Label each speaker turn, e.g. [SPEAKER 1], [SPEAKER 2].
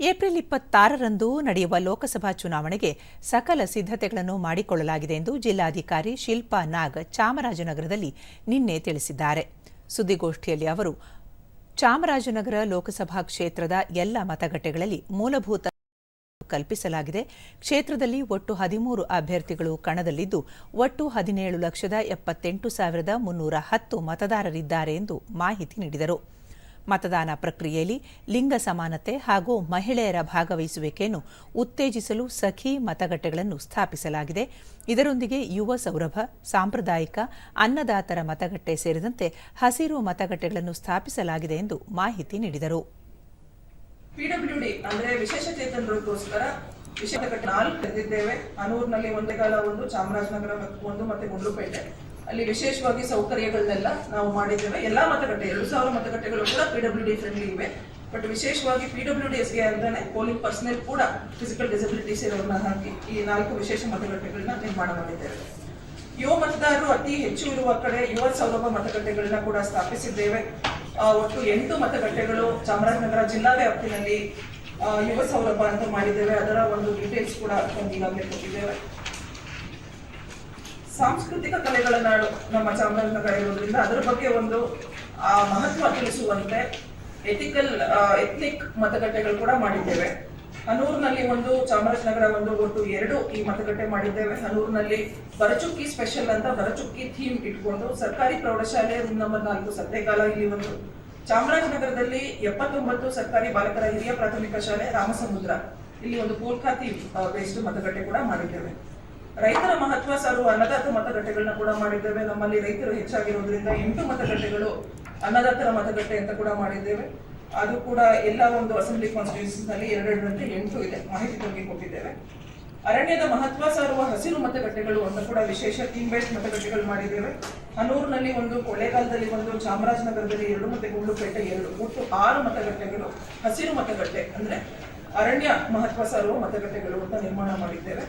[SPEAKER 1] April ಇಪ್ಪತ್ತಾರರಂದು ನಡೆಯುವ ಲೋಕಸಭಾ ಚುನಾವಣೆಗೆ ಸಕಲ ಸಿದ್ಧತೆಗಳನ್ನು ಮಾಡಿಕೊಳ್ಳಲಾಗಿದೆ ಎಂದು ಜಿಲ್ಲಾಧಿಕಾರಿ ಶಿಲ್ಪಾ ನಾಗ್ ಚಾಮರಾಜನಗರದಲ್ಲಿ ನಿನ್ನೆ ತಿಳಿಸಿದ್ದಾರೆ. ಸುದ್ದಿಗೋಷ್ಠಿಯಲ್ಲಿ ಅವರು, ಚಾಮರಾಜನಗರ ಲೋಕಸಭಾ ಕ್ಷೇತ್ರದ ಎಲ್ಲ ಮತಗಟ್ಟೆಗಳಲ್ಲಿ ಮೂಲಭೂತ ಕಲ್ಪಿಸಲಾಗಿದೆ. ಕ್ಷೇತ್ರದಲ್ಲಿ ಒಟ್ಟು ಹದಿಮೂರು ಅಭ್ಯರ್ಥಿಗಳು ಕಣದಲ್ಲಿದ್ದು, ಒಟ್ಟು ಹದಿನೇಳು ಲಕ್ಷದ ಎಪ್ಪತ್ತೆಂಟು ಸಾವಿರದ ಮುನ್ನೂರ ಹತ್ತು ಮತದಾರರಿದ್ದಾರೆ ಎಂದು ಮಾಹಿತಿ ನೀಡಿದರು. ಮತದಾನ ಪ್ರಕ್ರಿಯೆಯಲ್ಲಿ ಲಿಂಗ ಸಮಾನತೆ ಹಾಗೂ ಮಹಿಳೆಯರ ಭಾಗವಹಿಸುವಿಕೆಯನ್ನು ಉತ್ತೇಜಿಸಲು ಸಖಿ ಮತಗಟ್ಟೆಗಳನ್ನು ಸ್ಥಾಪಿಸಲಾಗಿದೆ. ಇದರೊಂದಿಗೆ ಯುವ ಸೌರಭ, ಸಾಂಪ್ರದಾಯಿಕ, ಅನ್ನದಾತರ ಮತಗಟ್ಟೆ ಸೇರಿದಂತೆ ಹಸಿರು ಮತಗಟ್ಟೆಗಳನ್ನು ಸ್ಥಾಪಿಸಲಾಗಿದೆ ಎಂದು ಮಾಹಿತಿ ನೀಡಿದರು.
[SPEAKER 2] ಪಿಡಬ್ಲ್ಯೂಡಿ ಅಂದ್ರೆ ವಿಶೇಷ ಚೇತನರಿಗೋಸ್ಕರ ವಿಶೇಷ ನಾಲ್ಕು ತೆರೆದಿದ್ದೇವೆ ಅನೂರ್ನಲ್ಲಿ ಒಂದೇ ಕಾಲ ಒಂದು ಚಾಮರಾಜನಗರ ಒಂದು ಮತ್ತೆ ಗುಂಡ್ಲುಪೇಟೆ. ಅಲ್ಲಿ ವಿಶೇಷವಾಗಿ ಸೌಕರ್ಯಗಳನ್ನೆಲ್ಲ ನಾವು ಮಾಡಿದ್ದೇವೆ. ಎಲ್ಲಾ ಮತಗಟ್ಟೆ ಎರಡು ಸಾವಿರ ಮತಗಟ್ಟೆಗಳು ಕೂಡ ಪಿಡಬ್ಲ್ಯೂಡಿ ಫ್ರೆಂಡ್ಲಿ ಇವೆ. ಬಟ್ ವಿಶೇಷವಾಗಿ ಪಿಡಬ್ಲ್ಯೂಡಿ ಎಸ್ಗೆ ಅಂತಾನೆ ಪೋಲಿಂಗ್ ಪರ್ಸನಲ್ ಕೂಡ ಫಿಸಿಕಲ್ ಡಿಸಬಿಲಿಟೀಸ್ ಇರೋರನ್ನ ಹಾಕಿ ಈ ನಾಲ್ಕು ವಿಶೇಷ ಮತಗಟ್ಟೆಗಳನ್ನ ನಿರ್ಮಾಣ ಮಾಡಿದ್ದೇವೆ ಯುವ ಮತದಾರರು ಅತಿ ಹೆಚ್ಚು ಇರುವ ಕಡೆ ಯುವ ಸೌಲಭ್ಯ ಮತಗಟ್ಟೆಗಳನ್ನ ಕೂಡ ಸ್ಥಾಪಿಸಿದ್ದೇವೆ. ಒಟ್ಟು ಎಂಟು ಮತಗಟ್ಟೆಗಳು ಚಾಮರಾಜನಗರ ಜಿಲ್ಲಾ ವ್ಯಾಪ್ತಿನಲ್ಲಿ ಯುವ ಸೌಲಭ್ಯ ಅಂತ ಮಾಡಿದ್ದೇವೆ. ಅದರ ಒಂದು ಡೀಟೇಲ್ಸ್ ಕೂಡ ಈಗಾಗಲೇ ಕೊಟ್ಟಿದ್ದೇವೆ. ಸಾಂಸ್ಕೃತಿಕ ಕಲೆಗಳ ನಮ್ಮ ಚಾಮರಾಜನಗರ ಇರೋದ್ರಿಂದ ಅದರ ಬಗ್ಗೆ ಒಂದು, ಆ, ಮಹತ್ವ ತಿಳಿಸುವಂತೆ ಎಥಿಕಲ್ ಎಥ್ನಿಕ್ ಮತಗಟ್ಟೆಗಳು ಕೂಡ ಮಾಡಿದ್ದೇವೆ. ಹನೂರಿನಲ್ಲಿ ಒಂದು, ಚಾಮರಾಜನಗರ ಒಂದು ಒಟ್ಟು ಎರಡು ಈ ಮತಗಟ್ಟೆ ಮಾಡಿದ್ದೇವೆ. ಹನೂರಿನಲ್ಲಿ ಬರಚುಕ್ಕಿ ಸ್ಪೆಷಲ್ ಅಂತ ಬರಚುಕ್ಕಿ ಥೀಮ್ ಇಟ್ಕೊಂಡು ಸರ್ಕಾರಿ ಪ್ರೌಢಶಾಲೆ ರೂಮ್ ನಂಬರ್ ನಾಲ್ಕು ಸತ್ಯಕಾಲ ಇಲ್ಲಿ ಒಂದು. ಚಾಮರಾಜನಗರದಲ್ಲಿ ಎಪ್ಪತ್ತೊಂಬತ್ತು ಸರ್ಕಾರಿ ಬಾಲಕರ ಹಿರಿಯ ಪ್ರಾಥಮಿಕ ಶಾಲೆ ರಾಮಸಮುದ್ರ. ಇಲ್ಲಿ ಒಂದು ಪೋಲ್ಖಾತಿ ಬೇಸ್ಡ್ ಮತಗಟ್ಟೆ ಕೂಡ ಮಾಡಿದ್ದೇವೆ. ರೈತರ ಮಹತ್ವ ಸಾರುವ ಅನ್ನದಾತ ಮತಗಟ್ಟೆಗಳನ್ನ ಕೂಡ ಮಾಡಿದ್ದೇವೆ. ನಮ್ಮಲ್ಲಿ ರೈತರು ಹೆಚ್ಚಾಗಿರೋದ್ರಿಂದ ಎಂಟು ಮತಗಟ್ಟೆಗಳು ಅನ್ನದಾತರ ಮತಗಟ್ಟೆ ಅಂತ ಕೂಡ ಮಾಡಿದ್ದೇವೆ. ಅದು ಕೂಡ ಎಲ್ಲ ಒಂದು ಅಸೆಂಬ್ಲಿ ಕಾನ್ಸ್ಟಿಟ್ಯೂನ್ಸಿನಲ್ಲಿ ಎರಡೆರಡರಂತೆ ಎಂಟು ಇದೆ ಮಾಹಿತಿ ಬಗ್ಗೆ ಕೊಟ್ಟಿದ್ದೇವೆ. ಅರಣ್ಯದ ಮಹತ್ವ ಸಾರುವ ಹಸಿರು ಮತಗಟ್ಟೆಗಳು ಅಂತ ಕೂಡ ವಿಶೇಷ ಥೀಮ್ ಬೇಸ್ಡ್ ಮತಗಟ್ಟೆಗಳು ಮಾಡಿದ್ದೇವೆ. ಹನೂರಿನಲ್ಲಿ ಒಂದು ಕೊಳ್ಳೇಗಾಲದಲ್ಲಿ ಒಂದು, ಚಾಮರಾಜನಗರದಲ್ಲಿ ಎರಡು, ಮತ್ತೆ ಗುಂಡುಪೇಟೆ ಎರಡು. ಒಟ್ಟು ಆರು ಮತಗಟ್ಟೆಗಳು ಹಸಿರು ಮತಗಟ್ಟೆ ಅಂದ್ರೆ ಅರಣ್ಯ ಮಹತ್ವ ಸಾರುವ ಮತಗಟ್ಟೆಗಳು ಅಂತ ನಿರ್ಮಾಣ ಮಾಡಿದ್ದೇವೆ.